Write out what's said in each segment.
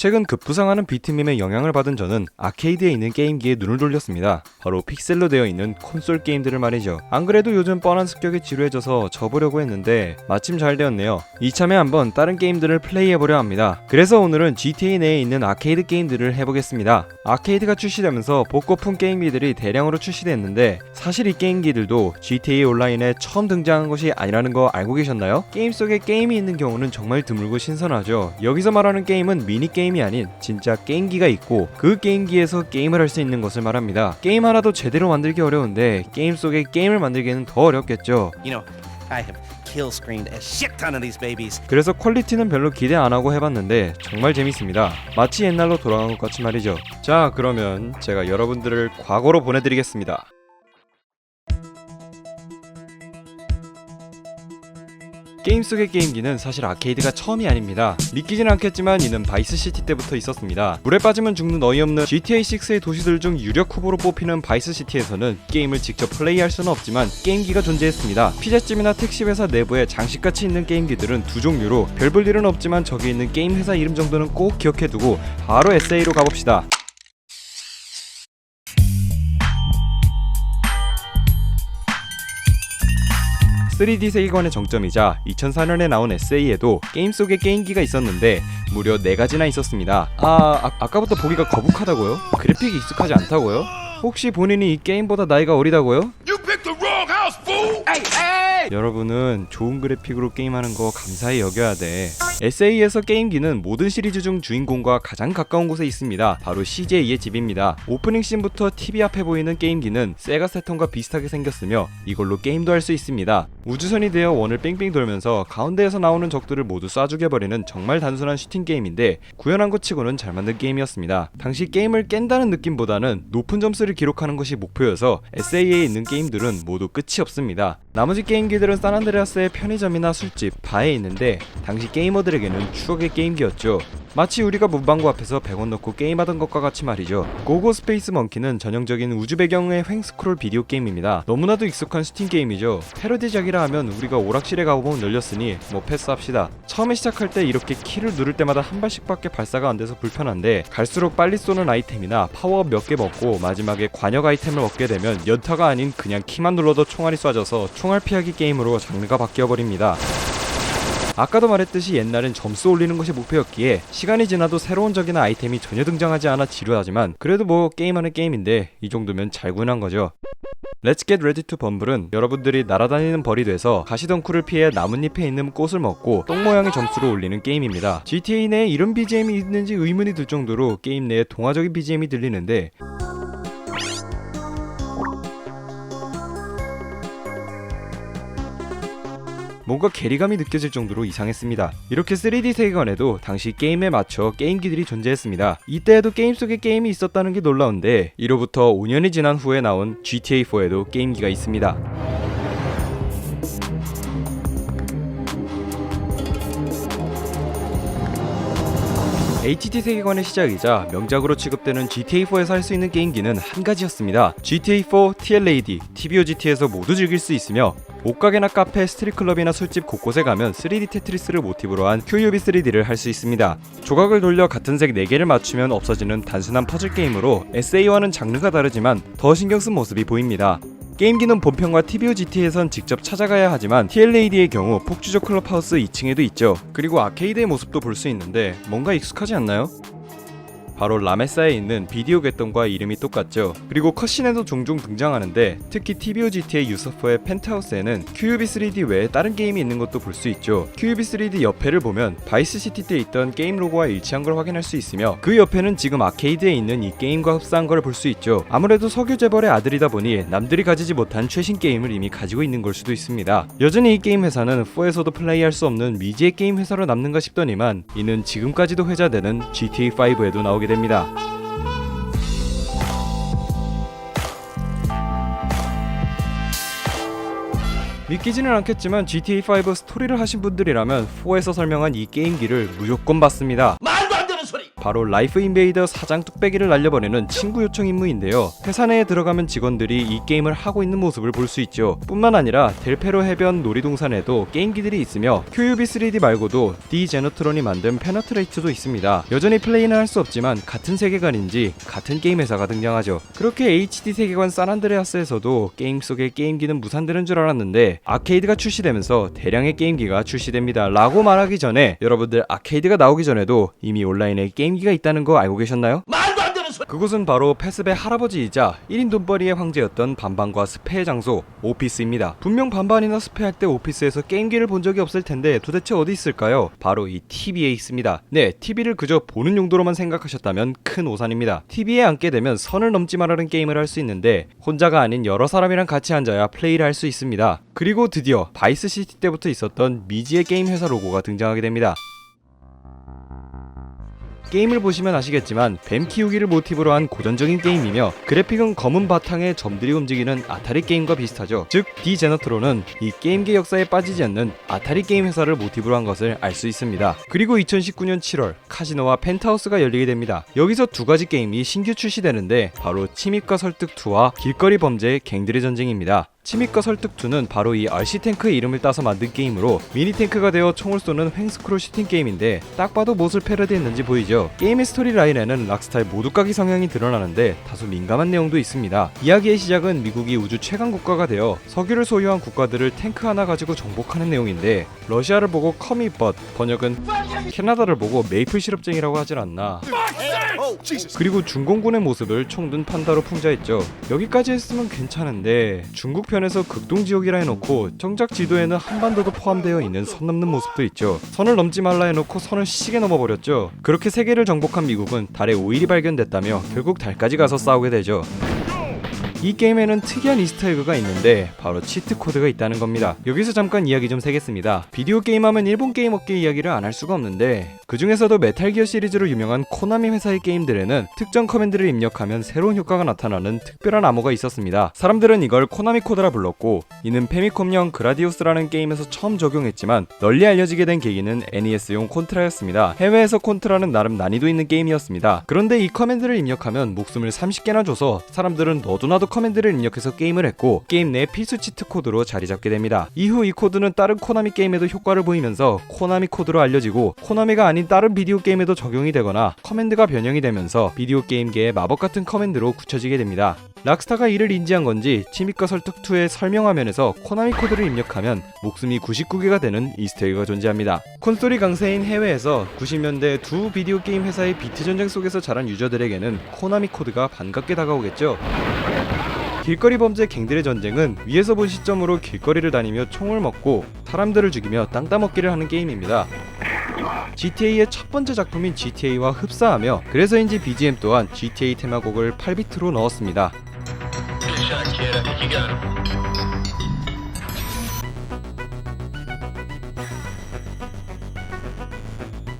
최근 급부상하는 비트밈의 영향을 받은 저는 아케이드에 있는 게임기에 눈을 돌렸습니다. 바로 픽셀로 되어 있는 콘솔 게임들을 말이죠. 안 그래도 요즘 뻔한 습격에 지루해져서 접으려고 했는데 마침 잘 되었네요. 이참에 한번 다른 게임들을 플레이해보려 합니다. 그래서 오늘은 GTA 내에 있는 아케이드 게임들을 해보겠습니다. 아케이드가 출시되면서 복고풍 게임기들이 대량으로 출시됐는데 사실 이 게임기들도 GTA 온라인에 처음 등장한 것이 아니라는 거 알고 계셨나요? 게임 속에 게임이 있는 경우는 정말 드물고 신선하죠. 여기서 말하는 게임은 미니 게임 이 아닌 진짜 게임기가 있고 그 게임기에서 게임을 할 수 있는 것을 말합니다. 게임 하나도 제대로 만들기 어려운데 게임 속에 게임을 만들기는 더 어렵겠죠. You know. 그래서 퀄리티는 별로 기대 안 하고 해봤는데 정말 재밌습니다. 마치 옛날로 돌아간 것 같이 말이죠. 자, 그러면 제가 여러분들을 과거로 보내드리겠습니다. 게임 속의 게임기는 사실 아케이드가 처음이 아닙니다. 믿기진 않겠지만 이는 바이스 시티 때부터 있었습니다. 물에 빠지면 죽는 어이없는 GTA 6의 도시들 중 유력 후보로 뽑히는 바이스 시티에서는 게임을 직접 플레이할 수는 없지만 게임기가 존재했습니다. 피자집이나 택시 회사 내부에 장식같이 있는 게임기들은 두 종류로 별 볼 일은 없지만 저기 있는 게임 회사 이름 정도는 꼭 기억해두고 바로 SA로 가봅시다. 3D 세계관의 정점이자 2004년에 나온 SA에도 게임 속에 게임기가 있었는데 무려 4가지나 있었습니다. 아, 아 아까부터 보기가 거북하다고요? 그래픽이 익숙하지 않다고요? 혹시 본인이 이 게임보다 나이가 어리다고요? 여러분은 좋은 그래픽으로 게임하는 거 감사히 여겨야 돼. SA에서 게임기는 모든 시리즈 중 주인공과 가장 가까운 곳에 있습니다. 바로 CJ의 집입니다. 오프닝 씬부터 TV 앞에 보이는 게임기는 세가 세턴과 비슷하게 생겼으며 이걸로 게임도 할 수 있습니다. 우주선이 되어 원을 뺑뺑 돌면서 가운데에서 나오는 적들을 모두 쏴 죽여버리는 정말 단순한 슈팅 게임인데 구현한 것 치고는 잘 만든 게임이었습니다. 당시 게임을 깬다는 느낌보다는 높은 점수를 기록하는 것이 목표여서 SA에 있는 게임들은 모두 끝이 없습니다. 나머지 게임기들은 산안드레아스의 편의점이나 술집, 바에 있는데 당시 게이머들 에게는 추억의 게임기였죠. 마치 우리가 문방구 앞에서 100원 넣고 게임하던 것과 같이 말이죠. 고고 스페이스 먼키는 전형적인 우주 배경의 횡스크롤 비디오 게임입니다. 너무나도 익숙한 스팀 게임이죠. 패러디작이라 하면 우리가 오락실에 가보면 열렸으니 뭐 패스합시다. 처음에 시작할 때 이렇게 키를 누를 때마다 한 발씩밖에 발사가 안 돼서 불편한데 갈수록 빨리 쏘는 아이템이나 파워업 몇 개 먹고 마지막에 관역 아이템을 얻게 되면 연타가 아닌 그냥 키만 눌러도 총알이 쏴져서 총알 피하기 게임으로 장르가 바뀌어 버립니다. 아까도 말했듯이 옛날엔 점수 올리는 것이 목표였기에 시간이 지나도 새로운 적이나 아이템이 전혀 등장하지 않아 지루하지만 그래도 뭐 게임하는 게임인데 이 정도면 잘 구현한 거죠. Let's Get Ready to Bumble은 여러분들이 날아다니는 벌이 돼서 가시덩쿨을 피해 나뭇잎에 있는 꽃을 먹고 똥 모양의 점수를 올리는 게임입니다. GTA 내에 이런 BGM이 있는지 의문이 들 정도로 게임 내에 동화적인 BGM이 들리는데 뭔가 괴리감이 느껴질 정도로 이상했습니다. 이렇게 3D 세계관에도 당시 게임에 맞춰 게임기들이 존재했습니다. 이때에도 게임 속에 게임이 있었다는 게 놀라운데 이로부터 5년이 지난 후에 나온 GTA4에도 게임기가 있습니다. HT 세계관의 시작이자 명작으로 취급되는 GTA4에서 할 수 있는 게임기는 한 가지였습니다. GTA4, TLAD, TBOGT에서 모두 즐길 수 있으며 옷가게나 카페, 스트릿클럽이나 술집 곳곳에 가면 3D 테트리스를 모티브로 한 QUB 3D를 할 수 있습니다. 조각을 돌려 같은 색 4개를 맞추면 없어지는 단순한 퍼즐 게임으로 SA와는 장르가 다르지만 더 신경 쓴 모습이 보입니다. 게임기는 본편과 TBOGT에선 직접 찾아가야 하지만 TLAD의 경우 폭주적 클럽하우스 2층에도 있죠. 그리고 아케이드의 모습도 볼 수 있는데 뭔가 익숙하지 않나요? 바로 라메사에 있는 비디오 겟돈과 이름이 똑같죠. 그리고 컷신에도 종종 등장하는데 특히 TBOGT의 유서퍼의 펜트하우스에는 QUB3D 외에 다른 게임이 있는 것도 볼 수 있죠. QUB3D 옆에를 보면 바이스 시티 때 있던 게임 로고와 일치한 걸 확인할 수 있으며 그 옆에는 지금 아케이드에 있는 이 게임과 흡사한 걸 볼 수 있죠. 아무래도 석유 재벌의 아들이다 보니 남들이 가지지 못한 최신 게임을 이미 가지고 있는 걸 수도 있습니다. 여전히 이 게임 회사는 4에서도 플레이할 수 없는 미지의 게임 회사로 남는가 싶더니만 이는 지금까지도 회자되는 GTA5에도 나오게 됩니다. 믿기지는 않겠지만 GTA5 스토리를 하신 분들이라면 4에서 설명한 이 게임기를 무조건 봤습니다. 바로 라이프 인베이더 사장 뚝배기를 날려버리는 친구 요청 임무인데요. 회사 내에 들어가면 직원들이 이 게임을 하고 있는 모습을 볼 수 있죠. 뿐만 아니라 델페로 해변 놀이동산에도 게임기들이 있으며 QUB3D 말고도 D 제너트론이 만든 페너트레이트도 있습니다. 여전히 플레이는 할 수 없지만 같은 세계관인지 같은 게임 회사가 등장하죠. 그렇게 HD 세계관 산안드레아스에서도 게임 속의 게임기는 무산되는 줄 알았는데 아케이드가 출시되면서 대량의 게임기가 출시됩니다. 라고 말하기 전에 여러분들 아케이드가 나오기 전에도 이미 온라인에 게임 기가 있다는 거 알고 계셨나요? 그곳은 바로 패스의 할아버지이자 1인 돈벌이의 황제였던 반반과 스페의 장소 오피스입니다. 분명 반반이나 스페 할 때 오피스에서 게임기를 본 적이 없을 텐데 도대체 어디 있을까요? 바로 이 TV에 있습니다. 네, TV를 그저 보는 용도로만 생각하셨다면 큰 오산입니다. TV에 앉게 되면 선을 넘지 말라는 게임을 할 수 있는데 혼자가 아닌 여러 사람이랑 같이 앉아야 플레이를 할 수 있습니다. 그리고 드디어 바이스 시티 때부터 있었던 미지의 게임 회사 로고가 등장하게 됩니다. 게임을 보시면 아시겠지만 뱀 키우기를 모티브로 한 고전적인 게임이며 그래픽은 검은 바탕에 점들이 움직이는 아타리 게임과 비슷하죠. 즉 디제너트로는 이 게임계 역사에 빠지지 않는 아타리 게임 회사를 모티브로 한 것을 알 수 있습니다. 그리고 2019년 7월 카지노와 펜트하우스가 열리게 됩니다. 여기서 두 가지 게임이 신규 출시되는데 바로 침입과 설득 2와 길거리 범죄의 갱들의 전쟁입니다. 침입과 설득 2는 바로 이 RC 탱크의 이름을 따서 만든 게임으로 미니 탱크가 되어 총을 쏘는 횡스크롤 슈팅 게임인데 딱 봐도 무엇을 패러디했는지 보이죠. 게임의 스토리 라인에는 락스타의 모두까기 성향이 드러나는데 다소 민감한 내용도 있습니다. 이야기의 시작은 미국이 우주 최강 국가가 되어 석유를 소유한 국가들을 탱크 하나 가지고 정복하는 내용인데 러시아를 보고 커미벗 번역은 캐나다를 보고 메이플 시럽쟁이라고 하질 않나. 그리고 중공군의 모습을 총든 판다로 풍자했죠. 여기까지 했으면 괜찮은데 중국 편에서 극동 지역이라 해놓고 정작 지도에는 한반도도 포함되어 있는 선 넘는 모습도 있죠. 선을 넘지 말라 해놓고 선을 시게 넘어버렸죠. 그렇게 세계를 정복한 미국은 달에 오일이 발견됐다며 결국 달까지 가서 싸우게 되죠. 이 게임에는 특이한 이스터에그가 있는데 바로 치트 코드가 있다는 겁니다. 여기서 잠깐 이야기 좀 세겠습니다. 비디오 게임 하면 일본 게임 업계 이야기를 안 할 수가 없는데 그 중에서도 메탈 기어 시리즈로 유명한 코나미 회사의 게임들에는 특정 커맨드를 입력하면 새로운 효과가 나타나는 특별한 암호가 있었습니다. 사람들은 이걸 코나미 코드라 불렀고 이는 페미콤용 그라디우스라는 게임에서 처음 적용했지만 널리 알려지게 된 계기는 NES용 콘트라였습니다. 해외에서 콘트라는 나름 난이도 있는 게임이었습니다. 그런데 이 커맨드를 입력하면 목숨을 30개나 줘서 사람들은 너도나도 커맨드를 입력해서 게임을 했고 게임 내 필수 치트 코드로 자리 잡게 됩니다. 이후 이 코드는 다른 코나미 게임에도 효과를 보이면서 코나미 코드로 알려지고 코나미가 아닌 다른 비디오 게임에도 적용이 되거나 커맨드가 변형이 되면서 비디오 게임계의 마법 같은 커맨드로 굳혀지게 됩니다. 락스타가 이를 인지한 건지 침입과 설득 2의 설명 화면에서 코나미 코드를 입력하면 목숨이 99개가 되는 이스터에그가 존재합니다. 콘솔이 강세인 해외에서 90년대 두 비디오 게임 회사의 비트 전쟁 속에서 자란 유저들에게는 코나미 코드가 반갑게 다가오겠죠. 길거리 범죄 갱들의 전쟁은 위에서 본 시점으로 길거리를 다니며 총을 먹고 사람들을 죽이며 땅 따먹기를 하는 게임입니다. GTA의 첫 번째 작품인 GTA와 흡사하며 그래서인지 BGM 또한 GTA 테마곡을 8비트로 넣었습니다.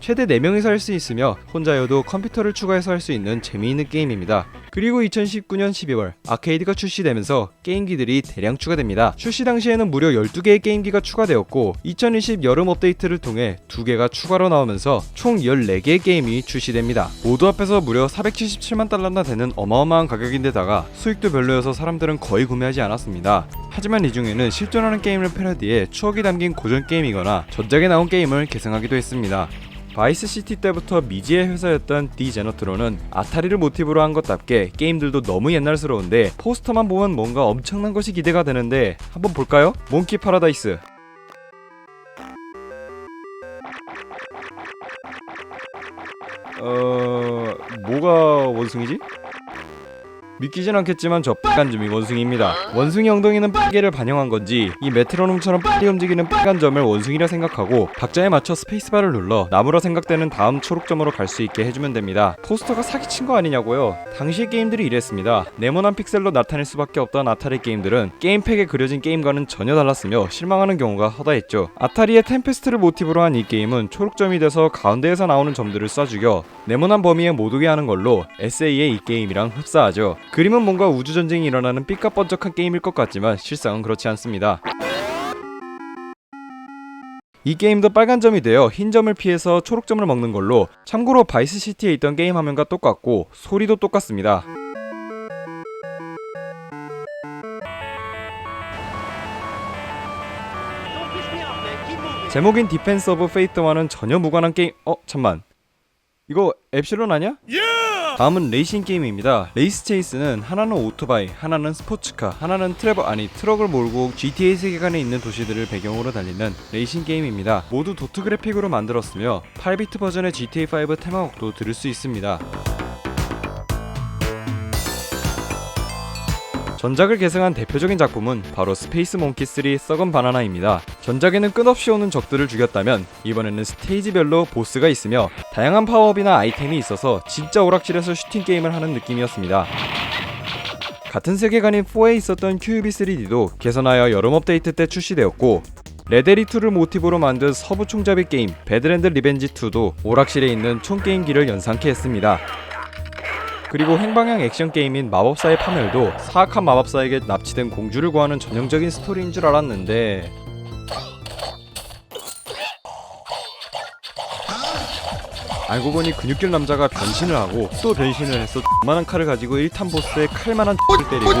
최대 4명이서 할 수 있으며 혼자여도 컴퓨터를 추가해서 할 수 있는 재미있는 게임입니다. 그리고 2019년 12월 아케이드가 출시되면서 게임기들이 대량 추가됩니다. 출시 당시에는 무려 12개의 게임기가 추가되었고 2020 여름 업데이트를 통해 2개가 추가로 나오면서 총 14개의 게임이 출시됩니다. 모두 합해서 무려 477만 달러나 되는 어마어마한 가격인데다가 수익도 별로여서 사람들은 거의 구매하지 않았습니다. 하지만 이 중에는 실존하는 게임을 패러디해 추억이 담긴 고전 게임이거나 전작에 나온 게임을 계승하기도 했습니다. 바이스 시티 때부터 미지의 회사였던 디제너트로는 아타리를 모티브로 한 것답게 게임들도 너무 옛날스러운데 포스터만 보면 뭔가 엄청난 것이 기대가 되는데 한번 볼까요? 몽키 파라다이스 어... 뭐가 원숭이지? 믿기진 않겠지만 저 빨간 점이 원숭이입니다. 원숭이 엉덩이는 빨개를 반영한 건지 이 메트로놈처럼 빨리 움직이는 빨간 점을 원숭이라 생각하고 박자에 맞춰 스페이스바를 눌러 나무라 생각되는 다음 초록점으로 갈 수 있게 해주면 됩니다. 포스터가 사기친 거 아니냐고요? 당시 게임들이 이랬습니다. 네모난 픽셀로 나타낼 수밖에 없던 아타리 게임들은 게임팩에 그려진 게임과는 전혀 달랐으며 실망하는 경우가 허다했죠. 아타리의 템페스트를 모티브로 한 이 게임은 초록점이 돼서 가운데에서 나오는 점들을 쏴 죽여 네모난 범위에 못 오게 하는 걸로 SA의 이 게임이랑 흡사하죠. 그림은 뭔가 우주전쟁이 일어나는 삐까뻔쩍한 게임일 것 같지만 실상은 그렇지 않습니다. 이 게임도 빨간 점이 되어 흰 점을 피해서 초록 점을 먹는 걸로 참고로 바이스 시티에 있던 게임 화면과 똑같고 소리도 똑같습니다. 제목인 디펜스 오브 페이트와는 전혀 무관한 게임 어 잠만 이거 앱실론 아니야? 다음은 레이싱 게임입니다. 레이스 체이스는 하나는 오토바이, 하나는 스포츠카, 하나는 트래버 아니 트럭을 몰고 GTA 세계관에 있는 도시들을 배경으로 달리는 레이싱 게임입니다. 모두 도트 그래픽으로 만들었으며 8비트 버전의 GTA5 테마곡도 들을 수 있습니다. 전작을 계승한 대표적인 작품은 바로 스페이스 몽키 3 썩은 바나나입니다. 전작에는 끝없이 오는 적들을 죽였다면 이번에는 스테이지별로 보스가 있으며 다양한 파워업이나 아이템이 있어서 진짜 오락실에서 슈팅 게임을 하는 느낌이었습니다. 같은 세계관인 4에 있었던 QB 3D도 개선하여 여름 업데이트 때 출시되었고 레데리2를 모티브로 만든 서부 총잡이 게임 배드랜드 리벤지 2도 오락실에 있는 총 게임기를 연상케 했습니다. 그리고 행방향 액션 게임인 마법사의 파멸도 사악한 마법사에게 납치된 공주를 구하는 전형적인 스토리인 줄 알았는데 알고 보니 근육질 남자가 변신을 하고 또 변신을 해서 만한 칼을 가지고 1탄 보스의 칼만한 X를 때리고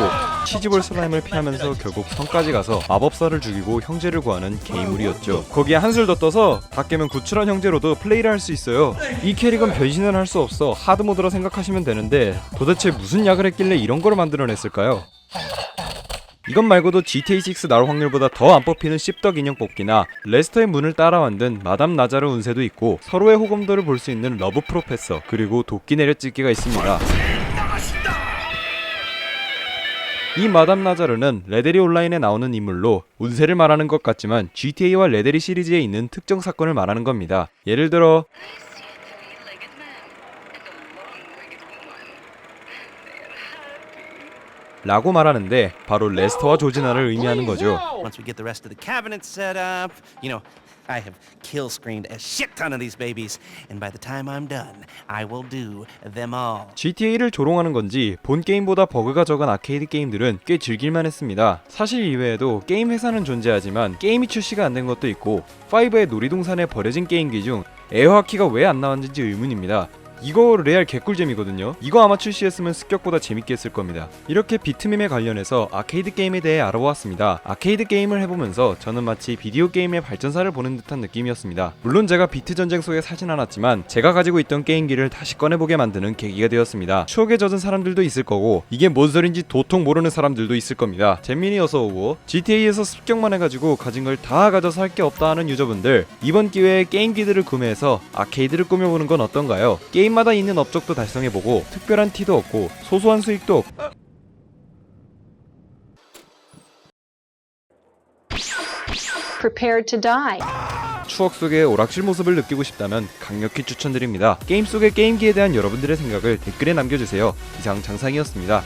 치즈볼 슬라임을 피하면서 결국 성까지 가서 마법사를 죽이고 형제를 구하는 게임물이었죠. 거기에 한술 더 떠서 다 깨면 구출한 형제로도 플레이를 할 수 있어요. 이 캐릭은 변신을 할 수 없어 하드모드라 생각하시면 되는데 도대체 무슨 약을 했길래 이런 거를 만들어냈을까요? 이것 말고도 GTA6 나올 확률보다 더 안 뽑히는 씹덕 인형 뽑기나 레스터의 문을 따라 만든 마담 나자르 운세도 있고 서로의 호감도를 볼 수 있는 러브 프로페서 그리고 도끼 내려찍기가 있습니다. 이 마담 나자르는 레데리 온라인에 나오는 인물로 운세를 말하는 것 같지만 GTA와 레데리 시리즈에 있는 특정 사건을 말하는 겁니다. 예를 들어 라고 말하는데 바로 레스터와 조지나를 의미하는 거죠. Once we get the rest of the cabinet set up, you know, I have kill screened a shit ton of these babies, and by the time I'm done, I will do them all. GTA를 조롱하는 건지 본 게임보다 버그가 적은 아케이드 게임들은 꽤 즐길만 했습니다. 사실 이외에도 게임 회사는 존재하지만 게임이 출시가 안 된 것도 있고 5의 놀이동산에 버려진 게임기 중 에어하키가 왜 안 나왔는지 의문입니다. 이거 레알 개꿀잼이거든요. 이거 아마 출시했으면 습격보다 재밌게 했을 겁니다. 이렇게 비트밈에 관련해서 아케이드 게임에 대해 알아보았습니다. 아케이드 게임을 해보면서 저는 마치 비디오 게임의 발전사를 보는 듯한 느낌이었습니다. 물론 제가 비트 전쟁 속에 사진 않았지만 제가 가지고 있던 게임기를 다시 꺼내보게 만드는 계기가 되었습니다. 추억에 젖은 사람들도 있을 거고 이게 뭔 소린지 도통 모르는 사람들도 있을 겁니다. 잼민이 어서 오고 GTA에서 습격만 해가지고 가진 걸 다 가져서 할 게 없다 하는 유저분들 이번 기회에 게임기들을 구매해서 아케이드를 꾸며보는 건 어떤가요? 게임 마다 있는 업적도 달성해보고 특별한 티도 없고 소소한 수익도 없고 prepared to die. 추억 속의 오락실 모습을 느끼고 싶다면 강력히 추천드립니다. 게임 속의 게임기에 대한 여러분들의 생각을 댓글에 남겨주세요. 이상 장상이었습니다.